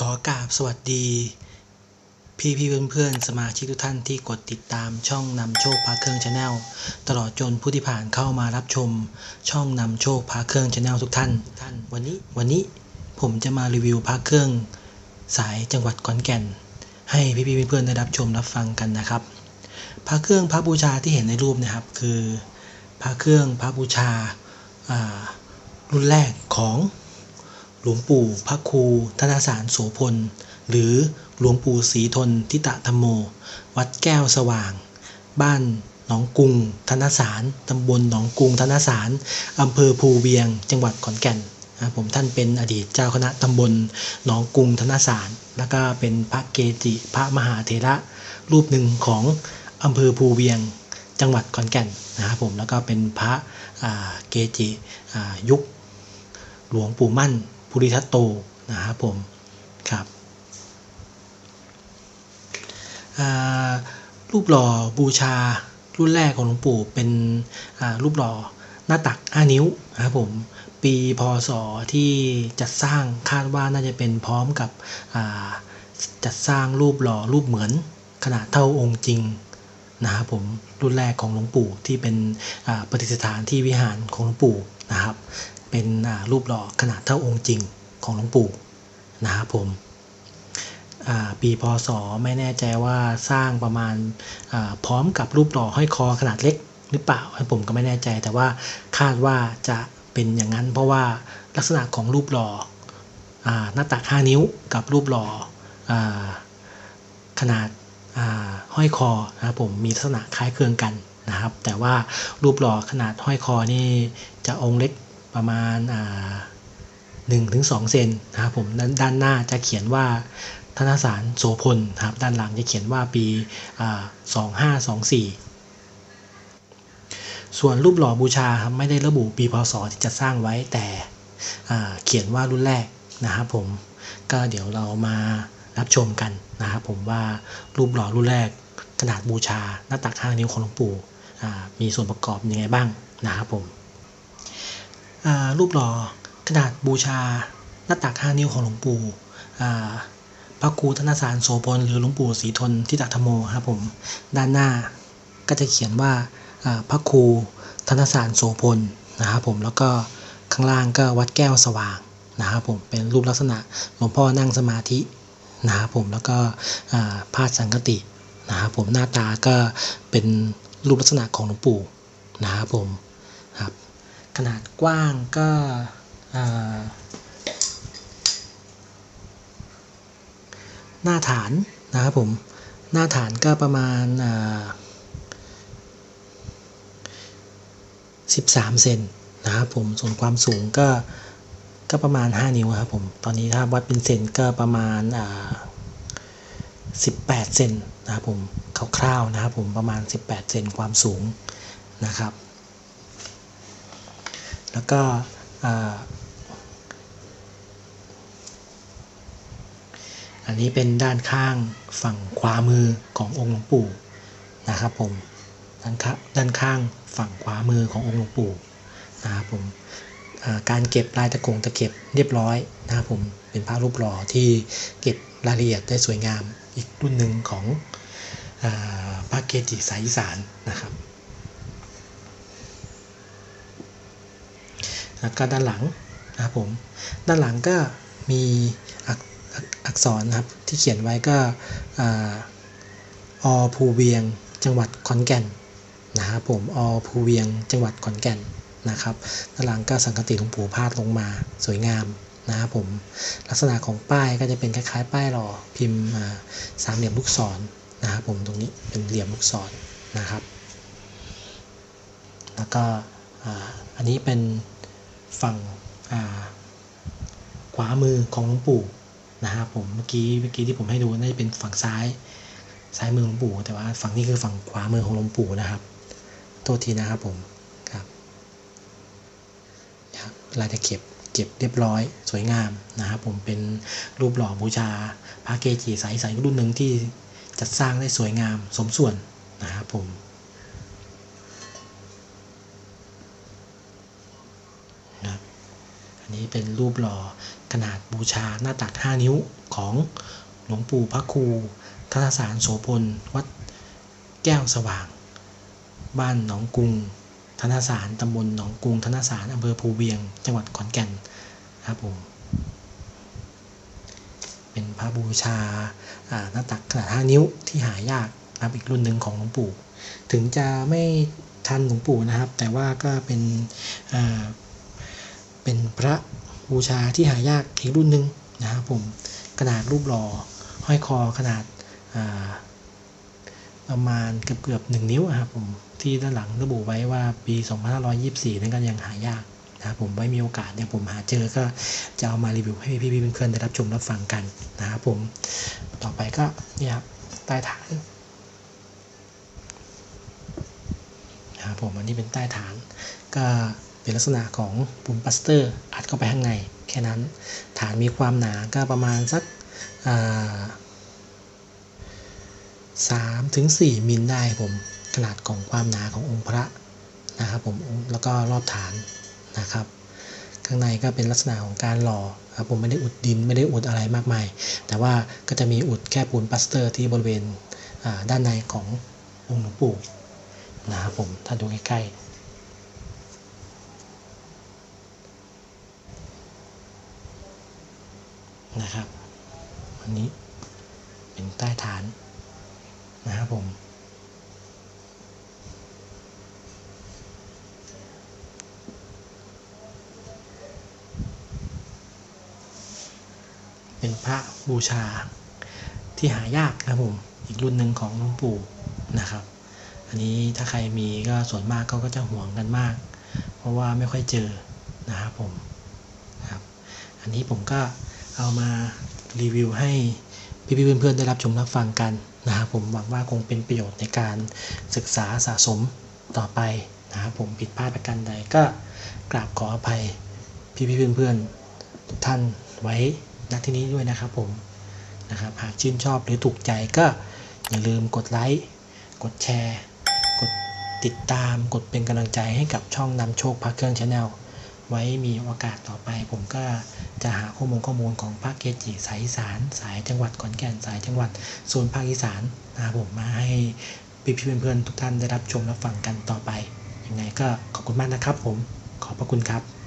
ขอกราบสวัสดี พี่พี่เพื่อนเพื่อนๆสมาชิกทุกท่านที่กดติดตามช่องนำโชคพาเครื่องชาแนลตลอดจนผู้ที่ผ่านเข้ามารับชม ช่องนำโชคพาเครื่องชาแนลทุกท่านท่านวันนี้วันนี้ผมจะมารีวิวพาเครื่องสายจังหวัดขอนแก่น ให้พี่พี่เพื่อนๆได้รับชมรับฟังกันนะครับพระเครื่องพระบูชาที่เห็นในรูปนะครับ คือพระเครื่องพระบูชาอ่ารุ่นแรกของ หลวงปู่พระครูธนสารโสพล หรือหลวงปู่ศรีทนทิตะธรรมโม วัดแก้วสว่าง บ้านหนองกุงธนสารตำบลหนองกุงธนสารอำเภอภูเวียง จังหวัดขอนแก่นนะผมท่านเป็นอดีตเจ้าคณะตำบลหนองกุงธนสาร แล้วก็เป็นพระเกจิพระมหาเถระ รูปหนึ่งของอำเภอภูเวียงจังหวัดขอนแก่นนะครับผมแล้วก็เป็นพระเกจิยุคหลวงปู่มั่น ภูริทัตโตนะครับผมครับรูปหล่อบูชารุ่นแรกของหลวงปู่เป็นรูปหล่อหน้าตัก 5 นิ้วนะครับผมปีพศที่จัดสร้างคาดว่าน่าจะเป็นพร้อมกับจัดสร้างรูปหล่อรูปเหมือนขนาดเท่าองค์จริงนะครับผมรุ่นแรกของหลวงปู่ที่เป็นประดิษฐานที่วิหารของหลวงปู่นะครับ เป็นรูปหล่อขนาดเท่าองค์จริงของหลวงปู่นะครับผมปีพศไม่แน่ใจว่าสร้างประมาณพร้อมกับรูปหล่อห้อยคอขนาดเล็กหรือเปล่าผมก็ไม่แน่ใจ แต่ว่าคาดว่าจะเป็นอย่างนั้น เพราะว่าลักษณะของรูปหล่ออหน้าตัก 5 นิ้วกับรูปหล่ออขนาดาห้อยคอนะครับผมมีลักษณะคล้ายคลึงกันนะครับ แต่ว่ารูปหล่อขนาดห้อยคอนี่จะองค์เล็ก ประมาณหนึ่งถึงสองเซนนะครับผมด้านหน้าจะเขียนว่าธนสารโสพลครับด้านหลังจะเขียนว่าปีสองห้าสองสี่ส่วนรูปหล่อบูชาครับไม่ได้ระบุปีพศที่จะสร้างไว้แต่อ่าเขียนว่ารุ่นแรกนะครับผมก็เดี๋ยวเรามารับชมกันนะครับผมว่ารูปหล่อรุ่นแรกขนาดบูชาหน้าตัก5นิ้วของหลวงปู่อ่ามีส่วนประกอบยังไงบ้างนะครับผม รูปหล่อขนาดบูชาหน้าตัก 5 นิ้วของหลวงปู่พระครูธนสารโสพลหรือหลวงปู่ศรีทนทิตธรรมโมครับผมด้านหน้าก็จะเขียนว่าพระครูธนสารโสพลนะครับผมแล้วก็ข้างล่างก็วัดแก้วสว่างนะครับผมเป็นรูปลักษณะหลวงพ่อนั่งสมาธินะครับผมแล้วก็พาดสังกตินะครับผมหน้าตาก็เป็นรูปลักษณะของหลวงปู่นะครับผมครับ ขนาดกว้างก็หน้าฐานนะครับผมหน้าฐานก็ประมาณสิบสามเซนนะครับผมส่วนความสูงก็ก็ประมาณ 5 นิ้วครับผมตอนนี้ถ้าวัดเป็นเซนก็ประมาณสิบแปดเซนนะครับผมคร่าวๆนะครับผมประมาณ 18 เซนความสูงนะครับ แล้วก็อันนี้เป็นด้านข้างฝั่งขวามือขององค์หลวงปู่นะครับผมด้านข้างด้านข้างฝั่งขวามือขององค์หลวงปู่นะครับผมการเก็บลายตะกงตะเก็บเรียบร้อยนะครับผมเป็นพระรูปหล่อที่เก็บรายละเอียดได้สวยงามอีกรุ่นหนึ่งของพระเกจิสายอีสานนะครับ แล้วก็ด้านหลังนะครับผมด้านหลังก็มีอักษรนะครับที่เขียนไว้ก็อภูเวียงจังหวัดขอนแก่นนะครับผมอภูเวียงจังหวัดขอนแก่นนะครับด้านหลังก็สังกติหลวงปู่พาดลงมาสวยงามนะครับผมลักษณะของป้ายก็จะเป็นคล้ายๆ ป้ายหล่อพิมพ์สามเหลี่ยมลูกศรนะครับผมตรงนี้เป็นเหลี่ยมลูกศรนะครับ แล้วก็อันนี้เป็น ฝั่งขวามือของหลวงปู่นะครับผมเมื่อกี้เมื่อกี้ที่ผมให้ดูน่าจะเป็นฝั่งซ้ายซ้ายมือหลวงปู่แต่ว่าฝั่งนี้คือฝั่งขวามือของหลวงปู่นะครับ โทษทีนะครับผมครับเราจะเก็บเก็บเรียบร้อยสวยงามนะครับผมเป็นรูปหล่อบูชาพระเกจิสายใสรุ่นหนึ่งที่จัดสร้างได้สวยงามสมส่วนนะครับผม นี้เป็นรูปหล่อขนาดบูชาหน้าตัก 5 นิ้วของหลวงปู่พระครูธนสารโสพลวัดแก้วสว่าง บ้านหนองกรุงธนสารตำบลหนองกรุงธนสารอำเภอภูเวียง จังหวัดขอนแก่นครับผมเป็นพระบูชาหน้าตักขนาด 5 นิ้วที่หายากนะครับอีกรุ่นหนึ่งของหลวงปู่ ถึงจะไม่ทันหลวงปู่นะครับ แต่ว่าก็เป็น เป็นพระบูชาที่หายากอีกรุ่นหนึ่งนะครับผมขนาดรูปหล่อห้อยคอขนาดาประมาณเกือบเกือบหนึ่งนิ้วอะครับผมที่ด้านหลังระบุไว้ว่าปี 2524 นั้นก็ยังหายากนะครับผมไว้มีโอกาสเนี่ยผมหาเจอก็จะเอามารีวิวให้พี่ๆเพื่อนๆได้รับชมรับฟังกันนะครับผมต่อไปก็เนี่ยครับใต้ฐานนะครับผมอันนี้เป็นใต้ฐานก็ เป็นลักษณะของปุ่มปัสเตอร์อัดเข้าไปข้างในแค่นั้น ฐานมีความหนาก็ประมาณสักสามถึงสี่มิลได้ผมขนาดของความหนาขององค์พระนะครับผมแล้วก็รอบฐานนะครับ ข้างในก็เป็นลักษณะของการหล่อครับผมไม่ได้อุดดินไม่ได้อุดอะไรมากมาย แต่ว่าก็จะมีอุดแค่ปูนปลาสเตอร์ที่บริเวณด้านในขององค์หลวงปู่นะครับผมถ้าดูใกล้ๆ นะครับอันนี้เป็นใต้ฐานนะครับผม เป็นพระบูชาที่หายากนะครับผม อีกรุ่นหนึ่งของหลวงปู่นะครับ อันนี้ถ้าใครมีก็ส่วนมากเขาก็จะห่วงกันมาก เพราะว่าไม่ค่อยเจอนะครับผมครับ อันนี้ผมก็ เอามารีวิวให้พี่ๆเพื่อนๆได้รับชมรับฟังกันนะครับผมหวังว่าคงเป็นประโยชน์ในการศึกษาสะสมต่อไปนะครับผมผิดพลาดประการใดก็กราบขออภัยพี่ๆเพื่อนๆทุกท่านไว้ณที่นี้ด้วยนะครับผมนะครับหากชื่นชอบหรือถูกใจก็อย่าลืมกดไลค์กดแชร์ กดติดตามกดเป็นกำลังใจให้กับช่องนำโชคพักเครื่องชาแนล ไว้มีโอกาสต่อไป ผมก็จะหาข้อมูลข้อมูลของภาคเกจิสายอีสาน สายจังหวัดขอนแก่นสายจังหวัดโซนภาคอีสานนะครับผมมาให้พี่พี่เพื่อนๆทุกท่านได้รับชมรับฟังกันต่อไปยังไงก็ขอบคุณมากนะครับผมขอบพระคุณครับ